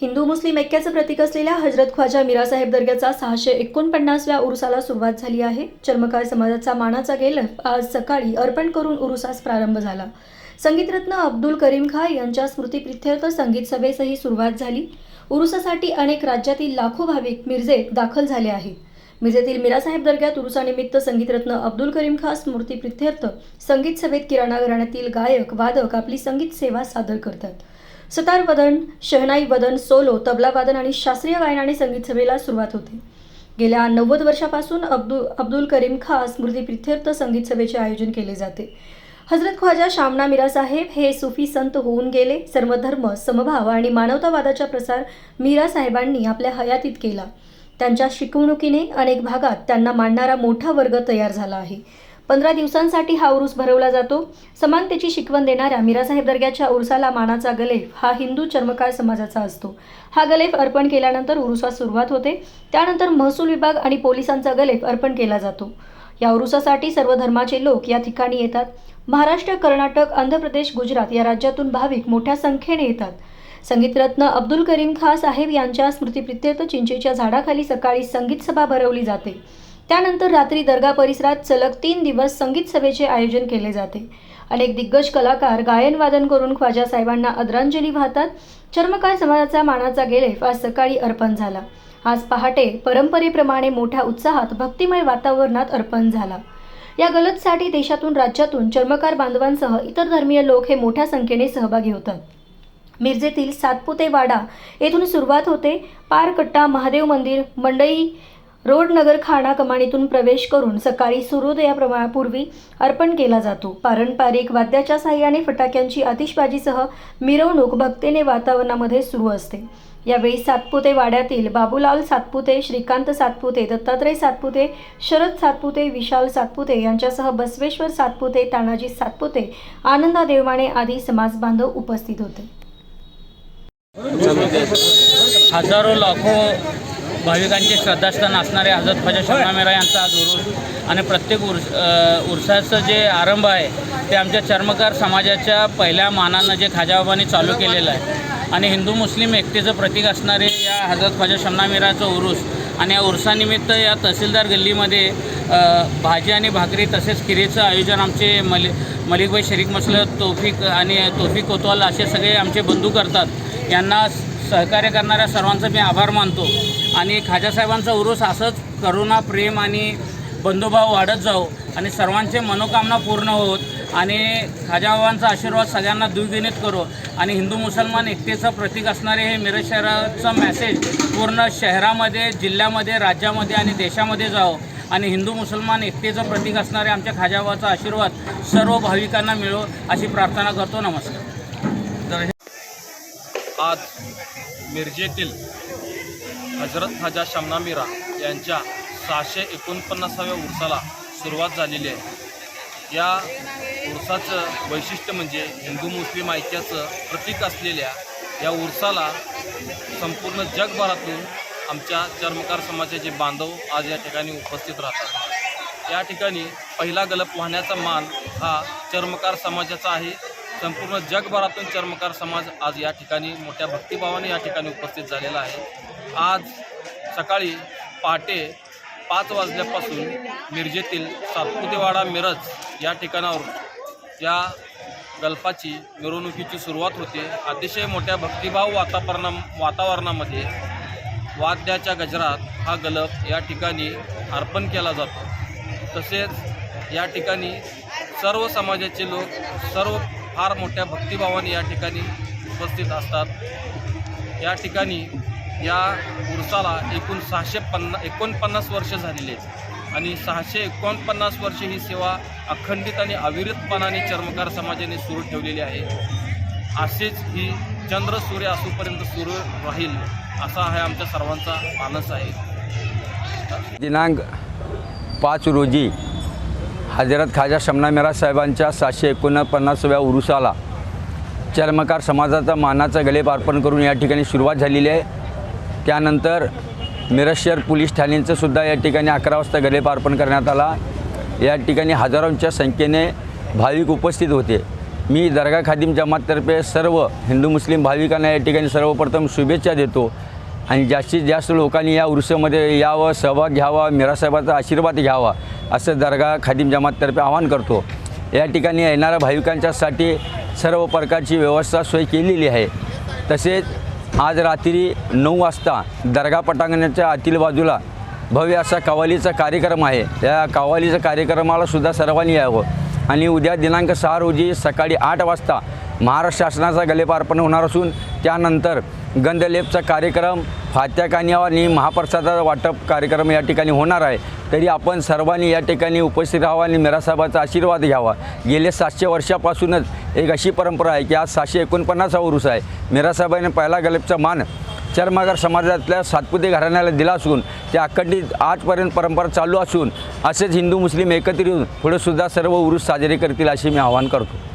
हिंदू मुस्लिम ऐक्याचं प्रतीक असलेल्या हजरत ख्वाजा मिरासाहेब दर्ग्याचा सहाशे एकोणपन्नासव्या उरुसाला सुरुवात झाली आहे. चर्मकार समाजाचा मानाचा गेलफ आज सकाळी अर्पण करून उरुसास प्रारंभ झाला. संगीतरत्न अब्दुल करीम खा यांच्या स्मृतीप्रित्यर्थ संगीत सभेसही सुरुवात झाली. उरुसासाठी अनेक राज्यातील लाखो भाविक मिरजेत दाखल झाले आहेत मिरजेतील मिरासाहेब दर्ग्यात उरुसानिमित्त संगीतरत्न अब्दुल करीम खा स्मृतीप्रित्यर्थ संगीत सभेत किराणा घराण्यातील गायक वादक आपली संगीत सेवा सादर करतात. सतार वदन शहनाई वदन सोलो तबला वादन आणि शास्त्रीय गायनाने संगीत सभेला सुरुवात होते. गेल्या नव्वद वर्षापासून अब्दुल अब्दुल करीम खा स्मृतीप्रित्यर्थ संगीत सभेचे आयोजन केले जाते. हजरत ख्वाजा शामना मिरासाहेब हे सुफी संत होऊन गेले. सर्व धर्म समभाव आणि मानवतावादाचा प्रसार मीरा साहेबांनी आपल्या हयातीत केला. त्यांच्या शिकवणुकीने अनेक भागात त्यांना मांडणारा मोठा वर्ग तयार झाला आहे. पंधरा दिवसांसाठी हा उरूस भरवला जातो. समानतेची शिकवण देणाऱ्या मिरासाहेब दर्ग्याच्या उरसाला मानाचा गलेफ हा हिंदू चर्मकार समाजाचा असतो. हा गलेफ अर्पण केल्यानंतर उरुसास सुरुवात होते. त्यानंतर महसूल विभाग आणि पोलिसांचा गलेफ अर्पण केला जातो. या उरुसासाठी सर्व धर्माचे लोक या ठिकाणी येतात. महाराष्ट्र कर्नाटक आंध्र प्रदेश गुजरात या राज्यातून भाविक मोठ्या संख्येने येतात. संगीतरत्न अब्दुल करीम खा साहेब यांच्या स्मृतिप्रित्यर्थ चिंचेच्या झाडाखाली सकाळी संगीत सभा भरवली जाते. त्यानंतर रात्री दर्गा परिसरात सलग तीन दिवस संगीत सभेचे आयोजन केले जाते. अनेक दिग्गज कलाकार गायनवादन करून ख्वाजा साहेबांना आदरांजली वाहतात. चर्मकार समाजाचा मानाचा गेलेफ आज सकाळी अर्पण झाला. आज पहाटे परंपरेप्रमाणे मोठ्या उत्साहात भक्तिमय वातावरणात अर्पण झाला. या गलतसाठी देशातून राज्यातून चर्मकार बांधवांसह इतर धर्मीय लोक हे मोठ्या संख्येने सहभागी होतात. मिरजेतील सातपुते वाडा येथून सुरुवात होते. पारकट्टा महादेव मंदिर मंडई रोड नगर खाणा कमानीतून प्रवेश करून सकाळी सूर्योदयापूर्वी अर्पण केला जातो. पारंपरिक वाद्याच्या साह्याने फटाक्यांची आतिषबाजीसह मिरवणूक भक्तेने वातावरणामध्ये सुरू असते. यावेळी सातपुते वाड्यातील बाबूलाल सातपुते श्रीकांत सातपुते दत्तात्रय सातपुते शरद सातपुते विशाल सातपुते यांच्यासह बसवेश्वर सातपुते तानाजी सातपुते आनंदा देवमाने आदी समाज बांधव उपस्थित होते. हजारो लाखो भाविकांचे श्रद्धास्थान असणारे हजरत ख्वाजा शर्मा यांचा आज उरूस आणि प्रत्येक उर्स उरसाचं जे आरंभ आहे ते आमच्या चर्मकार समाजाच्या पहिल्या मानानं जे खाजाबाबांनी चालू केलेलं आहे. आणि हिंदू मुस्लिम एकतेचं प्रतीक असणारे या हजरत ख्वाजा शमना मेराचं उरूस आणि या उरसानिमित्त या तहसीलदार गल्लीमध्ये भाजी आणि भाकरी तसेच खिरीचं आयोजन आमचे मलि मलिकबाई शरीक मसल तौफिक आणि तौफिक कोतवाल असे सगळे आमचे बंधू करतात. यांना सहकार्य करणाऱ्या सर्वांचं मी आभार मानतो. आणि खाजासाहेबांचा उरूस असंच करुणा प्रेम आणि बंधुभाव वाढत जाऊ आणि सर्वांचे मनोकामना पूर्ण होत आणि खाजाबाबांचा आशीर्वाद सगळ्यांना द्विगुणित करो. आणि हिंदू मुसलमान एकतेचं प्रतीक असणारे हे मिरज शहराचं मॅसेज पूर्ण शहरामध्ये जिल्ह्यामध्ये राज्यामध्ये आणि देशामध्ये जावं. आणि हिंदू मुसलमान एकतेचं प्रतीक असणारे आमच्या खाजाबाबाचा आशीर्वाद सर्व भाविकांना मिळो अशी प्रार्थना करतो. नमस्कार. आज मिरजेतील हजरत खाजा शमना मीरा यांच्या सहाशे एकोणपन्नासाव्या उरसाला सुरुवात झालेली आहे. या उरसाचं वैशिष्ट्य म्हणजे हिंदू मुस्लिम ऐक्याचं प्रतीक असलेल्या या उरसाला संपूर्ण जगभरातून आमच्या चर्मकार समाजाचे बांधव आज या ठिकाणी उपस्थित राहतात. या ठिकाणी पहिला गलप वाहण्याचा मान हा चर्मकार समाजाचा आहे. संपूर्ण जगभरातून चर्मकार समाज आज या ठिकाणी मोठ्या भक्तिभावाने या ठिकाणी उपस्थित झालेला आहे. आज सकाळी पहाटे पाच वाजल्यापासून मिरजेतील सातपुतेवाडा मिरज या ठिकाणावर या गल्पाची मिरवणुकीची सुरुवात होते. अतिशय मोठ्या भक्तिभाव वातावरणा वातावरणामध्ये वाद्याच्या गजरात हा गलप या ठिकाणी अर्पण केला जातो. तसेच या ठिकाणी सर्व समाजाचे लोक सर्व फार मोठ्या भक्तिभावाने या ठिकाणी उपस्थित असतात. या ठिकाणी या उरसाला एकूण सहाशे पन्ना एकोणपन्नास वर्ष झालेली आहेत. आणि सहाशे एकोणपन्नास वर्ष ही सेवा अखंडित आणि अविरतपणाने चर्मकार समाजाने सुरू ठेवलेली आहे. असेच ही चंद्र सूर्य असूपर्यंत सुरू राहील असा आहे आमच्या सर्वांचा मानस आहे. दिनांक पाच रोजी हजरत खाजा शमना मेरा साहेबांच्या सातशे एकोणपन्नासाव्या उरुसाला चर्मकार समाजाचा मानाचा गलेप अर्पण करून या ठिकाणी सुरुवात झालेली आहे. त्यानंतर मिरज शहर पोलीस ठाण्यांचं सुद्धा या ठिकाणी अकरा वाजता गलेप अर्पण करण्यात आला. या ठिकाणी हजारोंच्या संख्येने भाविक उपस्थित होते. मी दर्गा खादिम जमाततर्फे सर्व हिंदू मुस्लिम भाविकांना या ठिकाणी सर्वप्रथम शुभेच्छा देतो आणि जास्तीत जास्त लोकांनी या उरुसामध्ये यावं सहभाग घ्यावा मिरासाहेबाचा आशीर्वाद घ्यावा असं दर्गा खादिम जमाततर्फे आवाहन करतो. या ठिकाणी येणाऱ्या भाविकांच्यासाठी सर्व प्रकारची व्यवस्था सोय केलेली आहे. तसेच आज रात्री नऊ वाजता दर्गा पटांगणाच्या आतील बाजूला भव्य असा कवालीचा कार्यक्रम आहे. त्या कवालीच्या कार्यक्रमाला सुद्धा सर्वांनी यावं. आणि उद्या दिनांक सहा रोजी सकाळी आठ वाजता महाराष्ट्र शासनाचा गलेपार्पण होणार असून त्यानंतर गंधलेपचा कार्यक्रम फात्या कानियावर आणि महाप्रसादाचा वाटप कार्यक्रम या ठिकाणी होणार आहे. तरी आपण सर्वांनी या ठिकाणी उपस्थित राहावं आणि मिरासाहेबाचा आशीर्वाद घ्यावा. गेले सातशे वर्षापासूनच एक अशी परंपरा आहे की आज सातशे एकोणपन्नासा उरूस आहे. मिरासाहेबाने पहिला गलबचा मान चर्मगार समाजातल्या सातपुते घराण्याला दिला असून ते अखंडित आजपर्यंत परंपरा चालू असून असेच हिंदू मुस्लिम एकत्र येऊन पुढेसुद्धा सर्व उरुस साजरे करतील असे मी आवाहन करतो.